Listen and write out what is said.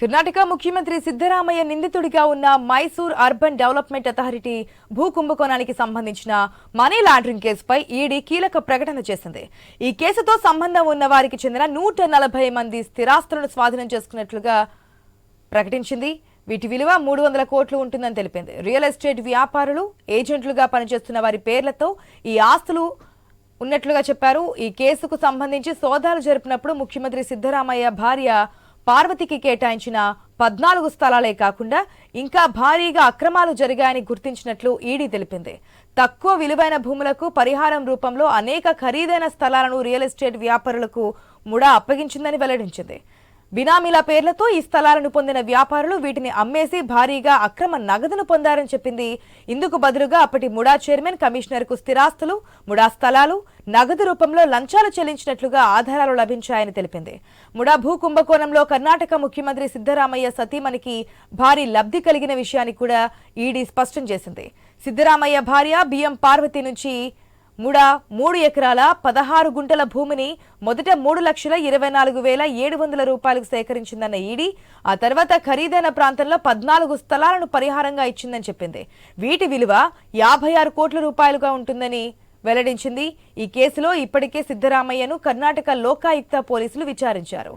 కర్ణాటక ముఖ్యమంత్రి సిద్ధరామయ్య నిందితుడిగా ఉన్న మైసూర్ అర్బన్ డెవలప్మెంట్ అథారిటీ భూ కుంభకోణానికి సంబంధించిన మనీ లాండరింగ్ కేసుపై ఈడీ కీలక ప్రకటన చేసింది. ఈ కేసుతో సంబంధం ఉన్న వారికి చెందిన నూట నలభై మంది స్థిరాస్తులను స్వాధీనం చేసుకున్నట్లుగా ప్రకటించింది. వీటి విలువ మూడు వందల కోట్లు ఉంటుందని తెలిపింది. రియల్ ఎస్టేట్ వ్యాపారులు ఏజెంట్లుగా పనిచేస్తున్న వారి పేర్లతో ఈ ఆస్తులు ఉన్నట్లుగా చెప్పారు. ఈ కేసుకు సంబంధించి సోదాలు జరిపినప్పుడు ముఖ్యమంత్రి సిద్ధరామయ్య భార్య పార్వతికి కేటాయించిన పద్నాలుగు స్థలాలే కాకుండా ఇంకా భారీగా అక్రమాలు జరిగాయని గుర్తించినట్లు ఈడీ తెలిపింది. తక్కువ విలువైన భూములకు పరిహారం రూపంలో అనేక ఖరీదైన స్థలాలను రియల్ ఎస్టేట్ వ్యాపారులకు ముడా అప్పగించిందని వెల్లడించింది. బినామీల పేర్లతో ఈ స్థలాలను పొందిన వ్యాపారులు వీటిని అమ్మేసి భారీగా అక్రమ నగదును పొందారని చెప్పింది. ఇందుకు బదులుగా అప్పటి ముడా చైర్మన్ కమిషనర్కు స్థిరాస్తులు ముడా స్థలాలు నగదు రూపంలో లంచాలు చెల్లించినట్లుగా ఆధారాలు లభించాయని తెలిపింది. ముడా భూ కుంభకోణంలో కర్ణాటక ముఖ్యమంత్రి సిద్ధరామయ్య సతీమణికి భారీ లబ్ధి కలిగిన విషయాన్ని కూడా ఈడీ స్పష్టం చేసింది. సిద్ధరామయ్య భార్య బిఎం పార్వతి నుంచి ముడా మూడు ఎకరాల పదహారు గుంటల భూమిని మొదట మూడు లక్షల ఇరవై నాలుగు వేల ఏడు వందల రూపాయలకు సేకరించిందన్న ఈడీ ఆ తర్వాత ఖరీదైన ప్రాంతంలో పద్నాలుగు స్థలాలను పరిహారంగా ఇచ్చిందని చెప్పింది. వీటి విలువ యాభై ఆరు కోట్ల రూపాయలుగా ఉంటుందని వెల్లడించింది. ఈ కేసులో ఇప్పటికే సిద్ధరామయ్యను కర్ణాటక లోకాయుక్త పోలీసులు విచారించారు.